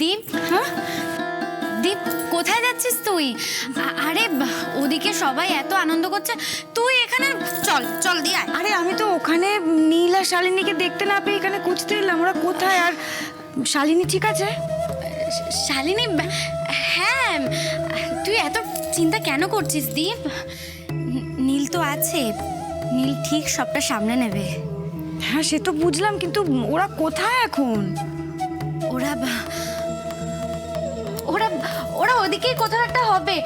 দীপ হ্যাঁ? দীপ কোথায় যাচ্ছিস তুই? আরে ওদিকে সবাই এত আনন্দ করছে। তুই এখানে চল চল দিয়ে আয়। আরে আমি তো ওখানে নীল আর শালিনীকে দেখতে না পেয়ে এখানে খুঁজতে এলাম। ওরা কোথায়? আর শালিনী ঠিক আছে? শালিনী হ্যাঁ তুই এত চিন্তা কেন করছিস দীপ? নীল তো আছে। নীল ঠিক সবটা সামনে নেবে। হ্যাঁ সে তো বুঝলাম কিন্তু ওরা কোথায় এখন? ওরা ওরা ওরা ওদিকেই কোথাও একটা হবে।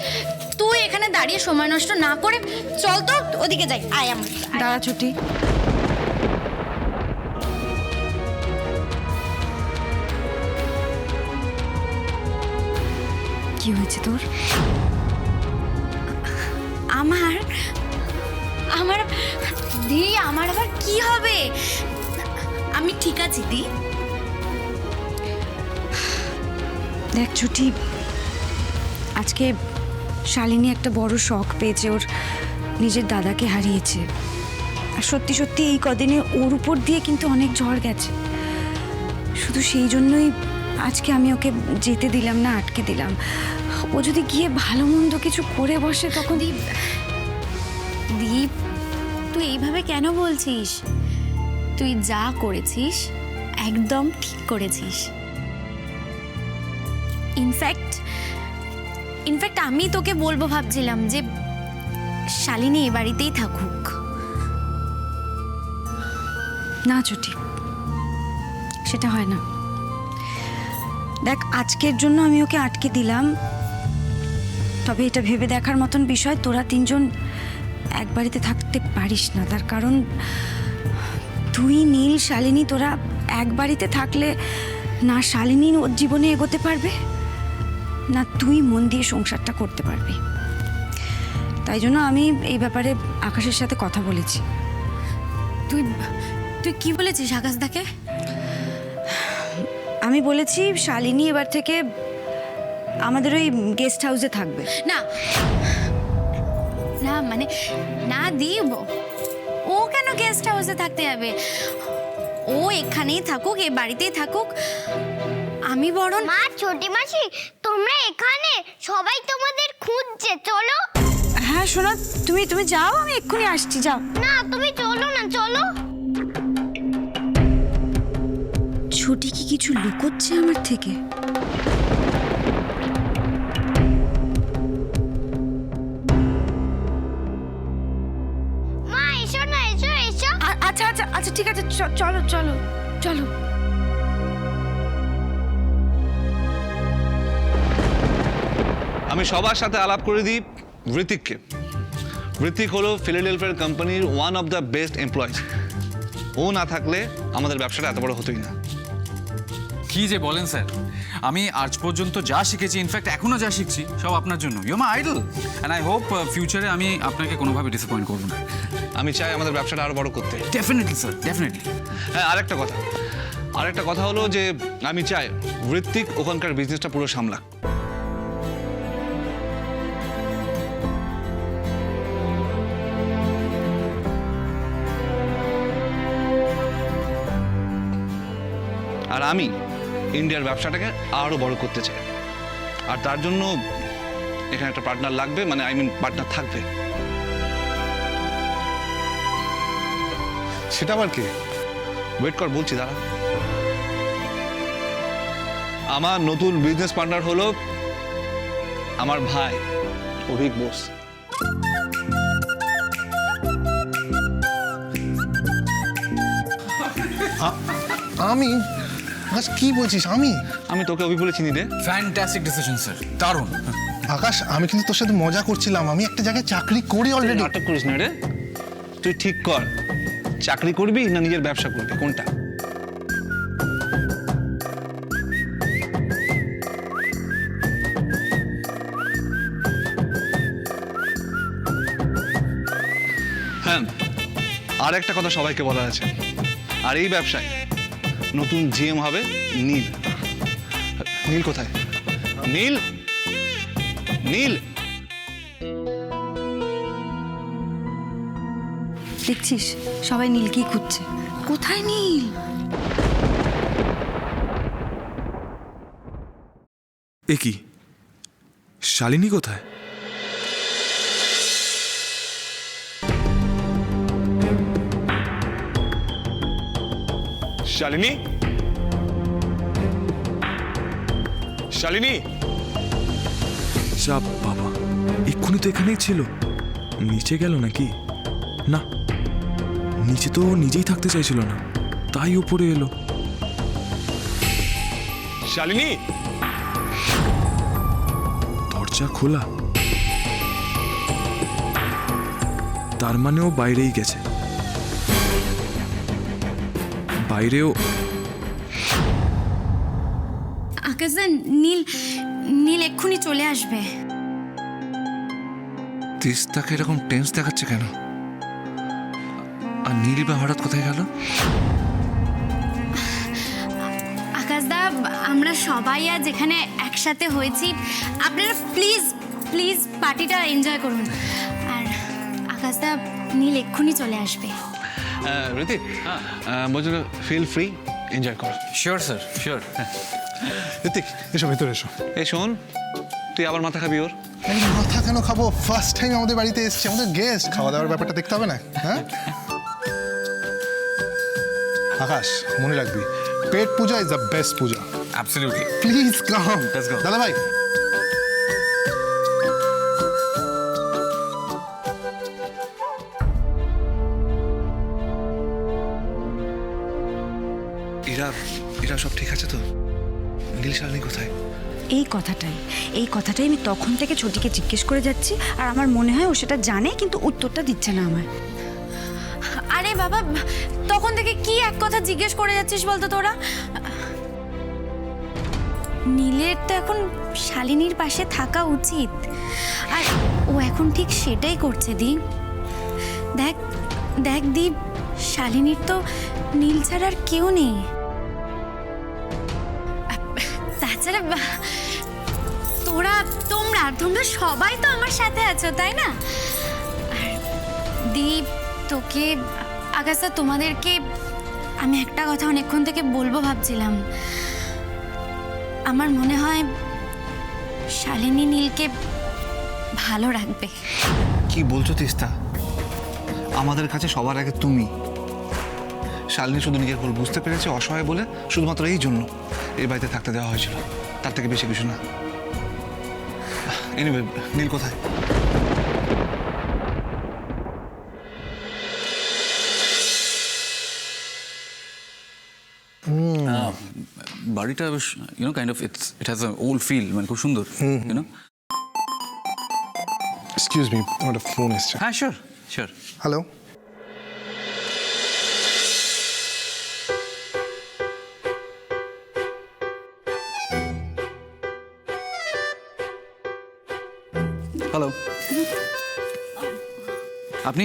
তুই এখানে দাঁড়িয়ে সময় নষ্ট না করে চল তো ওদিকে যাই। আয় আমার। দাঁড়া ছুটি। কি হয়েছে তোর? আমার আমার দি আমার আবার কি হবে? আমি ঠিক আছি দি দেখ, ছুটি। আজকে শালিনী একটা বড় শখ পেয়েছে, ওর নিজের দাদাকে হারিয়েছে। আর সত্যি সত্যি এই কদিনে ওর উপর দিয়ে কিন্তু অনেক ঝড় গেছে। শুধু সেই জন্যই আজকে আমি ওকে যেতে দিলাম না, আটকে দিলাম। ও যদি গিয়ে ভালো মন্দ কিছু করে বসে তখন দীপ দীপ, তুই এইভাবে কেন বলছিস? তুই যা করেছিস, একদম ঠিক করেছিস। ইনফ্যাক্ট ইনফ্যাক্ট আমি তোকে বলব ভাবছিলাম যে শালিনী এ বাড়িতেই থাকুক। না ছুটি সেটা হয় না। দেখ, আজকের জন্য আমি ওকে আটকে দিলাম। তবে এটা ভেবে দেখার মতন বিষয়, তোরা তিনজন এক বাড়িতে থাকতে পারিস না। তার কারণ, তুই, নীল, শালিনী, তোরা এক বাড়িতে থাকলে না শালিনী ওর জীবনে এগোতে পারবে? না তুই মন দিয়ে সংসারটা করতে পারবি। তাই জন্য আমি এই ব্যাপারে আকাশের সাথে কথা বলেছি। তুই তুই কি বলেছিস আকাশ আকাশদাকে আমি বলেছি শালিনী এবার থেকে আমাদের ওই গেস্ট হাউসে থাকবে। না না মানে না দিব। ও কেন গেস্ট হাউসে থাকতে যাবে? ও এখানেই থাকুক এ বাড়িতেই থাকুক। আমি বরং মা ছোটি মাসি তোমরা এখানে সবাই তোমাদের খুঁজছে চলো। হ্যাঁ শোনো তুমি তুমি যাও আমি এক্ষুনি আসছি যাও। না তুমি চলো না চলো। ছুটি কি কিছু লুকোচ্ছে আমার থেকে? মা এসো না এসো এসো। আচ্ছা আচ্ছা আচ্ছা ঠিক আছে চলো চলো চলো। আমি সবার সাথে আলাপ করে দিই ঋতিককে ঋতিক হলো ফিলাডেলফিয়ার কোম্পানির one of the best employees ও না থাকলে আমাদের ব্যবসাটা এত বড় হতোই না। কি যে বলেন স্যার। আমি আজ পর্যন্ত যা শিখেছি ইনফ্যাক্ট এখনও যা শিখছি সব আপনার জন্য। ইউ মা আইডল অ্যান্ড আই হোপ ফিউচারে আমি আপনাকে কোনোভাবে ডিসঅ্যাপয়েন্ট করব না। আমি চাই আমাদের ব্যবসাটা আরও বড় করতে। ডেফিনেটলি স্যার ডেফিনেটলি হ্যাঁ আরেকটা কথা। আরেকটা কথা হলো যে আমি চাই ঋত্বিক ওখানকার বিজনেসটা পুরো সামলাক। আর আমি ইন্ডিয়ার ব্যবসাটাকে আরও বড় করতে চাই। আর তার জন্য এখানে একটা পার্টনার লাগবে মানে আই মিন পার্টনার থাকবে। সেটা আবার কে? ওয়েট কর বলছি দাঁড়া। আমার নতুন বিজনেস পার্টনার হলো আমার ভাই অভিক বোস। আমি? আকাশ কি বলছিস? আমি? আমি তোকে অভিক বলে চিনি রে। ফ্যান্টাস্টিক ডিসিশন স্যার দারুণ। আকাশ আমি কিন্তু তোর সাথে মজা করছিলাম। আমি একটা জায়গায় চাকরি করি অলরেডি নাটক করিস না রে। তুই ঠিক কর। চাকরি করবি না নিজের ব্যবসা করবি? কোনটা? হ্যাঁ আর একটা কথা সবাইকে বলার আছে। আর এই ব্যবসায় নতুন জিএম হবে নীল। নীল কোথায়? নীল? নীল। দেখছিস সবাই নীলকেই খুঁজছে। কোথায় নীল? এ কি? শালিনী কোথায়? শালিনী? শালিনী? চাপ বাবা এক্ষুনি তো এখানেই ছিল। নিচে গেল নাকি? না নিচে তো নিজেই থাকতে চাইছিল না তাই উপরে এলো। শালিনী? দরজা খোলা। তার মানে ও বাইরেই গেছে। বাইরেও আকাশদা নীল নীল এক্ষুনি চলে আসবে। তিস্তাকে এরকম টেন্স দেখাচ্ছে কেন? আর নীল বা হঠাৎ কোথায় গেল? আকাশদা আমরা সবাই আজ এখানে একসাথে হয়েছি। আপনারা প্লিজ প্লিজ পার্টিটা এনজয় করুন। আর আকাশদা নীল এক্ষুনি চলে আসবে। ঋতিক বলছিল ফিল ফ্রি এনজয় কর শিওর স্যার শিওর ঋতিক এসো ভেতরে এসো। এই শোন তুই আবার মাথা খাবি ওর? মাথা কেন খাব? ফার্স্ট টাইম আমাদের বাড়িতে এসেছে আমাদের গেস্ট খাওয়া দাওয়ার ব্যাপারটা দেখতে হবে না হ্যাঁ? আকাশ মনে রাখবি পেট পূজা is the best Puja. Absolutely please come Let's go. দাদা ভাই এরা এরা সব ঠিক আছে তো? নীল শালিনী কোথায়? এই কথাটাই এই কথাটাই আমি তখন থেকে ছোটিকে জিজ্ঞেস করে যাচ্ছি আর আমার মনে হয় ও সেটা জানে কিন্তু উত্তরটা দিচ্ছে না আমায়। আরে বাবা তখন থেকে কি এক কথা জিজ্ঞেস করে যাচ্ছিস বলতো তোরা? নীলের তো এখন শালিনীর পাশে থাকা উচিত। আর ও এখন ঠিক সেটাই করছে দি দেখ দেখ দি শালিনীর তো নীল ছাড়া আর কেউ নেই। তোরা, তোমরা তোমরা সবাই তো আমার সাথে আছো, তাই না? দীপ, তোকে, আগাছা, তোমাদেরকে আমি একটা কথা অনেকক্ষণ থেকে বলব ভাবছিলাম। আমার মনে হয় শালিনী নীলকে ভালো রাখবে। কি বলছো তিস্তা? আমাদের কাছে সবার আগে তুমি। শালিনী শুধু নিজের ভুল বুঝতে পেরেছে অসহায় বলে শুধুমাত্র এই জন্য এই বাড়িতে থাকতে দেওয়া হয়েছিল। তার থেকে বেশি কিছু না। এনিওয়ে নীল কোথায়? বাড়িটা বেশ you know kind of it's it has a old feel মানে খুব সুন্দর ইউনো এক্সকিউজ মি আমার ফোন এসছে। হ্যাঁ শিওর শিওর হ্যালো হ্যালো আপনি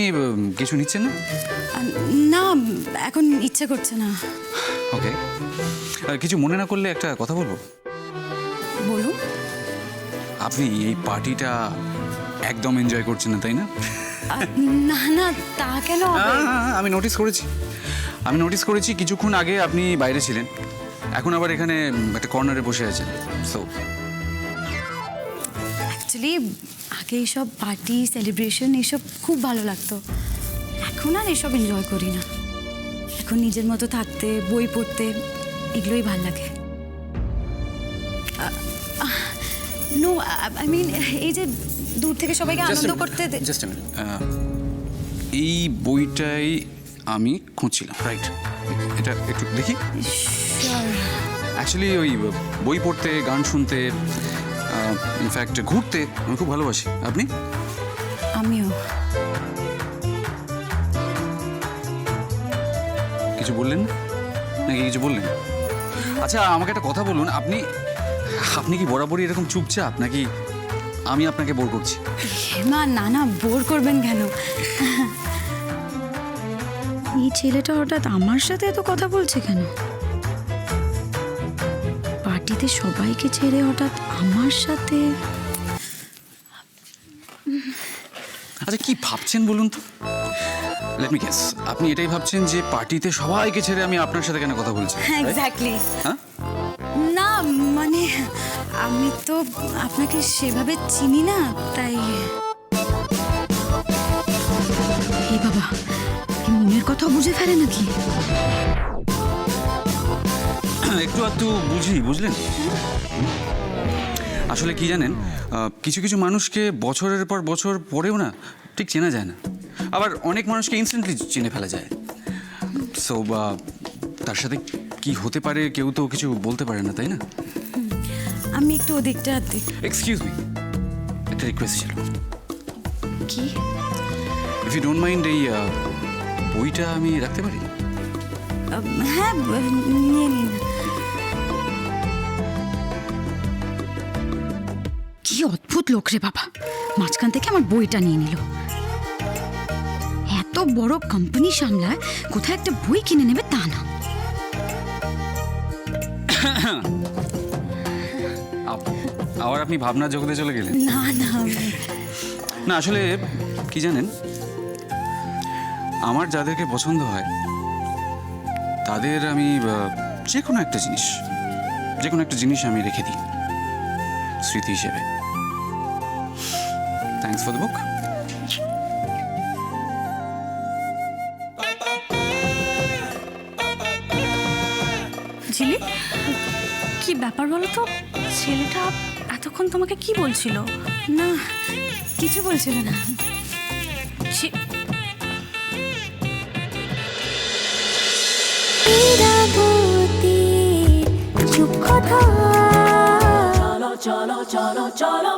কিছু নিচ্ছেন না? না এখন ইচ্ছে করছে না। ওকে কিছু মনে না করলে একটা কথা বলব? বলুন। আপনি এই পার্টিটা একদম এনজয় করছেন না তাই না? না না তা কেন আমি নোটিস করেছি। আমি নোটিস করেছি কিছুক্ষণ আগে আপনি বাইরে ছিলেন। এখন আবার এখানে একটা কর্নারে বসে আছেন। সো অ্যাকচুয়ালি আগে এইসব পার্টি সেলিব্রেশন এসব খুব ভালো লাগতো। এখন আর এসব এনজয় করি না। এখন নিজের মতো থাকতে বই পড়তে এগুলোই ভালো লাগে। নো আই মিন এই যে দূর থেকে সবাইকে আনন্দ করতে দে- জাস্ট এই বইটাই আমি খুঁজছিলাম রাইট এটা একটু দেখি। অ্যাকচুয়ালি ওই বই পড়তে গান শুনতে ইনফ্যাক্ট ঘুরতে আমি খুব ভালোবাসি। আপনি? আমিও। কিছু বললেন? না নাকি কিছু বললেন? আচ্ছা আমাকে একটা কথা বলুন। আপনি আপনি কি বরাবরই এরকম চুপচাপ নাকি আমি আপনাকে বোর করছি? মা না না বোর করবেন কেন? এই ছেলেটা হঠাৎ আমার সাথে এত কথা বলছে কেন? পার্টিতে সবাইকে ছেড়ে হঠাৎ আমার সাথে? আচ্ছা কি ভাবছেন বলুন তো? লেট মি গেস আপনি এটাই ভাবছেন যে পার্টিতে সবাইকে ছেড়ে আমি আপনার সাথে কেন কথা বলছি? এক্স্যাক্টলি হ্যাঁ? না মানে আমি তো আপনাকে সেভাবে চিনি না তাই। এই বাবা কি মনের কথা বুঝে ফেলে নাকি? একটু একটু বুঝি বুঝলেন? আসলে কি জানেন কিছু কিছু মানুষকে বছরের পর বছর পরেও না ঠিক চেনা যায় না। আবার অনেক মানুষকে ইনস্ট্যান্টলি চিনে ফেলা যায়। সো বা তার সাথে কি হতে পারে কেউ তো কিছু বলতে পারে না তাই না? আমি একটু ওদিকটা এক্সকিউজ মি একটা রিকোয়েস্ট ছিল। কি? ইফ ইউ ডোন্ট মাইন্ড এই বইটা আমি রাখতে পারি? হ্যাঁ নিয়ে নিন। কি অদ্ভুত লোক রে বাবা। মাঝখান থেকে আমার বইটা নিয়ে নিল। এত বড় কোম্পানি সামলায় কোথায় একটা বই কিনে নেবে তা না। আবার আপনি ভাবনা জগতে চলে গেলেন? না না। না আসলে কি জানেন? আমার যাদেরকে পছন্দ হয় তাদের আমি যে কোনো একটা জিনিস যে কোনো একটা জিনিস আমি রেখে দিই স্মৃতি হিসেবে। Thanks for the book Jhili কি ব্যাপার বলো তো? ছেলেটা এতক্ষণ তোমাকে কি বলছিল? না কিছু বলছিল না। ছি- চুপ কথা। cholo,